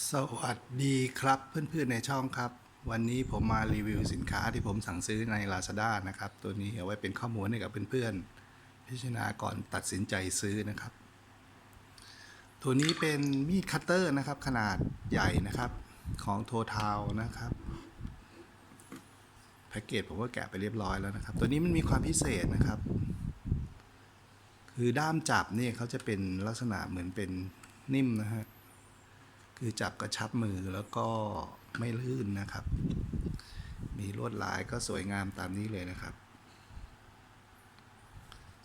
สวัสดีครับเพื่อนๆในช่องครับ วันนี้ผมมารีวิวสินค้าที่ผมสั่งซื้อใน Lazada นะครับ ตัวนี้เอาไว้เป็นข้อมูลให้กับเพื่อนๆ พิจารณาก่อนตัดสินใจซื้อนะครับ ตัวนี้เป็นมีดคัตเตอร์นะครับ ขนาดใหญ่นะครับของโททาวนะครับแพ็กเกจผมก็แกะไปเรียบร้อยแล้วนะครับ ตัวนี้มันมีความพิเศษนะครับ คือด้ามจับเนี่ยเขาจะเป็นลักษณะเหมือนเป็นนิ่มนะฮะ คือจับกระชับมือแล้วก็ไม่ลื่นนะครับ มีลวดลายก็สวยงามตามนี้เลยนะครับ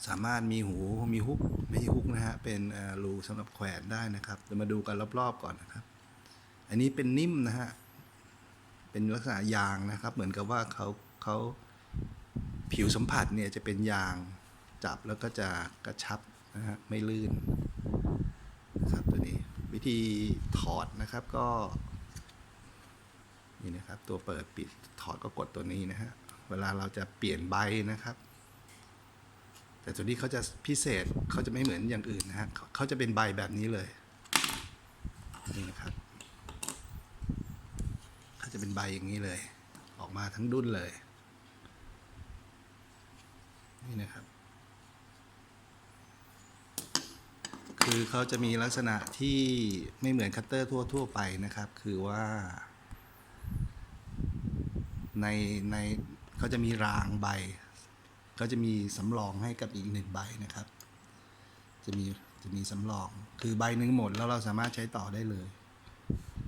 สามารถมีหูมีฮุกไม่ใช่ฮุกนะฮะเป็นรูสำหรับแขวนได้นะครับเดี๋ยวมาดูกันรอบๆก่อนนะครับ อันนี้เป็นนิ่มนะฮะเป็นลักษณะยางนะครับ เหมือนกับว่าเขาเขาผิวสัมผัสเนี่ยจะเป็นยางจับแล้วก็จะกระชับนะฮะไม่ลื่นนะครับตัวนี้ ธีถอดนะครับก็นี่นะครับตัวเปิดปิดถอดก็กดตัวนี้นะฮะเวลาเราจะเปลี่ยนใบนะครับ แต่ตัวนี้เขาจะพิเศษเขาจะไม่เหมือนอย่างอื่นนะฮะเขาเขาจะเป็นใบแบบนี้เลยนี่นะครับเขาจะเป็นใบอย่างนี้เลย ออกมาทั้งดุ้นเลยนี่นะครับ คือเขาจะมีลักษณะที่ไม่เหมือนคัตเตอร์ทั่วทั่วไปนะครับ คือว่า ในในเขาจะมีรางใบเขาจะมีสำรองให้กับอีกหนึ่งใบนะครับ จะมีจะมีสำรอง คือใบหนึ่งหมดแล้วเราสามารถใช้ต่อได้เลย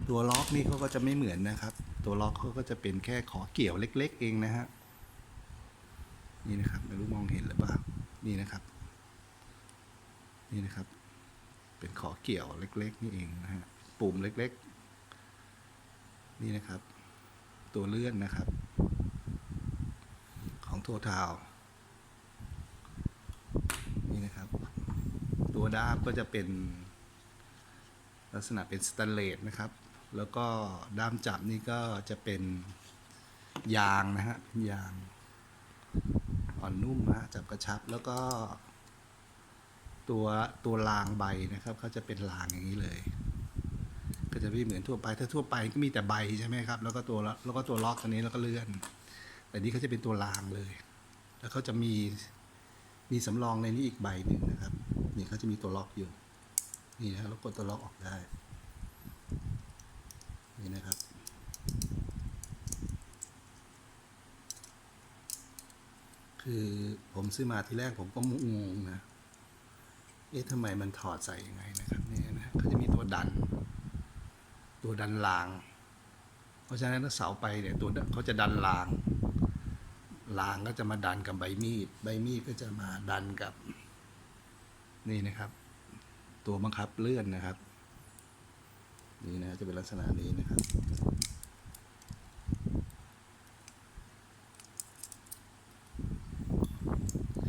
ตัวล็อกนี่เขาก็จะไม่เหมือนนะครับ ตัวล็อกเขาก็จะเป็นแค่ขอเกี่ยวเล็ก ๆ เองนะฮะนี่นะครับไม่รู้มองเห็นหรือเปล่านี่นะครับ นี่นะครับ เป็นขอเกี่ยวเล็ก ๆ นี่เองนะฮะ ปุ่มเล็ก ๆ นี่นะครับ ตัวเลื่อนนะครับ ของทัวทาวนี่นะครับ ตัวด้ามก็จะเป็น ลักษณะเป็นสแตนเลสนะครับ แล้วก็ด้ามจับนี่ก็จะเป็นยางนะฮะเป็นยางอ่อนนุ่มฮะจับกระชับแล้วก็ ตัวตัวรางใบนะครับเขาจะเป็นรางอย่างนี้เลย ก็จะไม่เหมือนทั่วไป ถ้าทั่วไปก็มีแต่ใบใช่ไหมครับ แล้วก็ตัวแล้วก็ตัวล็อกตัวนี้แล้วก็เลื่อน แต่นี้เขาจะเป็นตัวรางเลย แล้วเขาจะมีมีสำรองในนี้อีกใบหนึ่งนะครับ นี่เขาจะมีตัวล็อกอยู่ นี่นะแล้วกดตัวล็อกออกได้ นี่นะครับคือผมซื้อมาทีแรกผมก็งงนะ เอ๊ะทำไมมันถอดใส่ยังไงนะครับเนี่ยนะเขาจะมีตัวดัน ตัวดันราง เพราะฉะนั้นถ้าเสาไปเนี่ยตัวเขาจะดันรางรางก็จะมาดันกับใบมีด ใบมีดก็จะมาดันกับ นี่นะครับ ตัวบังคับเลื่อนนะครับ นี่นะจะเป็นลักษณะนี้นะครับ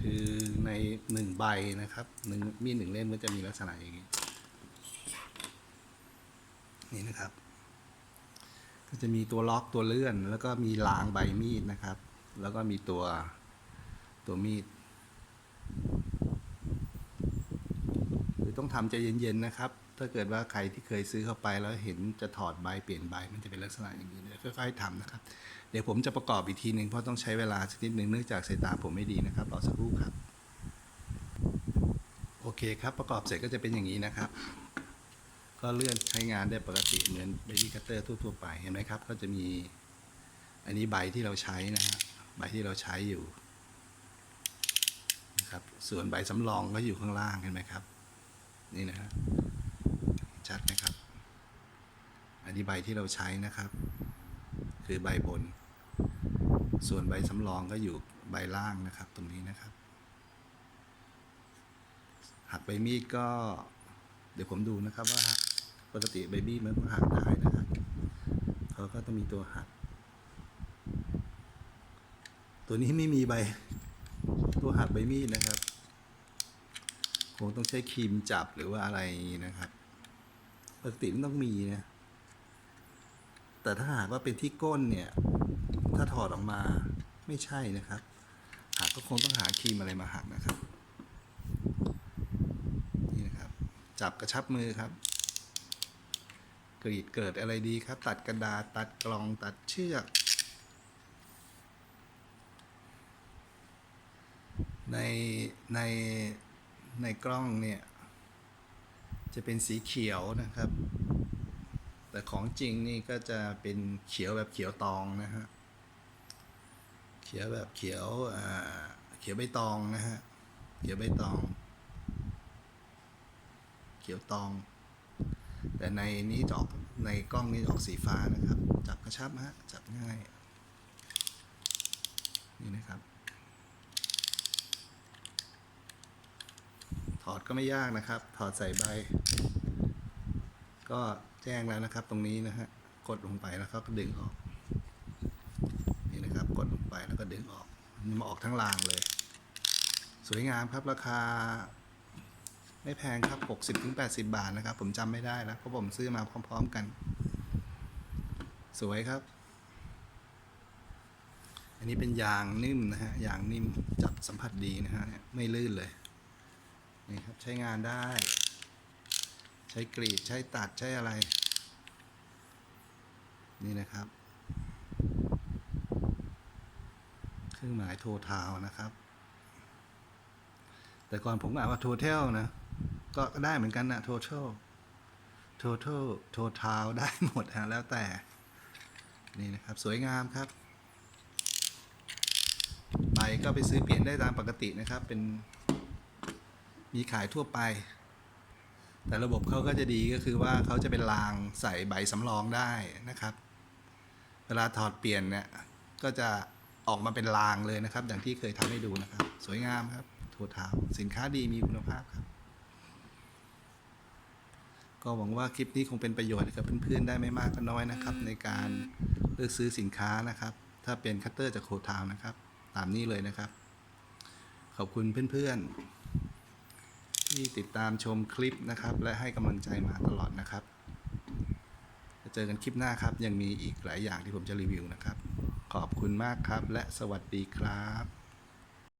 คือใน หนึ่งใบนะครับหนึ่งมีดหนึ่งเล่มก็จะมีลักษณะอย่างนี้ นี่นะครับ ก็จะมีตัวล็อกตัวเลื่อน แล้วก็มีรางใบมีดนะครับ แล้วก็มีตัวตัวมีดคือต้องทำใจเย็นๆนะครับ ถ้าเกิดว่าใครที่เคยซื้อเข้าไปแล้วเห็นจะถอดใบเปลี่ยนใบมันจะเป็นลักษณะอย่างนี้ค่อยๆทำนะครับ เดี๋ยวผมจะประกอบอีกทีหนึ่งเพราะต้องใช้เวลาสักนิดหนึ่งเนื่องจากสายตาผมไม่ดีนะครับรอสักครู่ครับ เคครับ ประกอบเสร็จก็จะเป็นอย่างนี้นะครับ ก็เลื่อนใช้งานได้ปกติเหมือนเบบี้คัตเตอร์ทั่วๆไปเห็นไหมครับ ก็จะมี อันนี้ใบที่เราใช้นะฮะใบที่เราใช้อยู่นะครับส่วนใบสำรองก็อยู่ข้างล่างเห็นไหมครับ นี่นะฮะชัดไหมครับ อันนี้ใบที่เราใช้นะครับ คือใบบน ส่วนใบสำรองก็อยู่ใบล่างนะครับ ตรงนี้นะครับ หักใบมีดก็ เดี๋ยวผมดูนะครับว่าหักปกติใบมีดมันก็หักได้นะครับเขาก็ต้องมีตัวหัก ตัวนี้ไม่มีใบ ตัวหักใบมีดนะครับคงต้องใช้ครีมจับหรือว่าอะไรอย่างนี้นะครับปกติมันต้องมีนะ แต่ถ้าหากว่าเป็นที่ก้นเนี่ย ถ้าถอดออกมาไม่ใช่นะครับ หากก็คงต้องหาครีมอะไรมาหักนะครับ นี่นะครับ จับกระชับมือครับ กรีดเกิดอะไรดีครับ ตัดกระดาษตัดกล่องตัดเชือกในในในกล้องเนี่ย จะเป็นสีเขียวนะครับ แต่ของจริงนี่ก็จะเป็นเขียวแบบเขียวตองนะฮะเขียวแบบเขียวอ่าเขียวใบตองนะฮะเขียวใบตอง เขียวตอง แต่ในนี้จะออกในกล้องนี้ออกสีฟ้านะครับ จับกระชับฮะจับง่าย นี่นะครับ ถอดก็ไม่ยากนะครับ ถอดใส่ใบ ก็แจ้งแล้วนะครับตรงนี้นะฮะกดลงไปแล้วก็ดึงออก นี่นะครับกดลงไปแล้วก็ดึงออกมันมาออกทั้งรางเลย สวยงามครับราคา ไม่แพงครับ 60ถึง80 บาทนะครับ ผมจำไม่ได้แล้วเพราะผมซื้อมาพร้อม ๆกัน สวยครับ อันนี้เป็นยางนิ่มนะฮะยางนิ่มจับสัมผัสดีนะฮะไม่ลื่นเลยนี่ครับใช้งานได้ ใช้กรีดใช้ตัดใช้อะไร นี่นะครับ เครื่องหมายโทรทาวนะครับแต่ก่อนผมอ่านว่า total นะ ก็ได้เหมือนกันนะ total total total ได้หมดฮะแล้วแต่ นี่นะครับ สวยงามครับ ไปก็ไปซื้อเปลี่ยนได้ตามปกตินะครับ เป็นมีขายทั่วไป แต่ระบบเขาก็จะดีก็คือว่าเขาจะเป็นรางใส่ใบสำรองได้นะครับ เวลาถอดเปลี่ยนเนี่ยก็จะออกมาเป็นรางเลยนะครับ อย่างที่เคยทำให้ดูนะครับ สวยงามครับทั่วเท้าสินค้าดีมีคุณภาพครับ ก็หวังว่าคลิปนี้คงเป็นประโยชน์ให้กับเพื่อนๆได้ไม่มากก็น้อยนะครับ ในการเลือกซื้อสินค้านะครับ ถ้าเป็นคัตเตอร์จากโคทาวนะครับ ตามนี้เลยนะครับ ขอบคุณเพื่อนๆ ที่ติดตามชมคลิปนะครับ และให้กำลังใจมาตลอดนะครับจะเจอกันคลิปหน้าครับ ยังมีอีกหลายอย่างที่ผมจะรีวิวนะครับ ขอบคุณมากครับ และสวัสดีครับ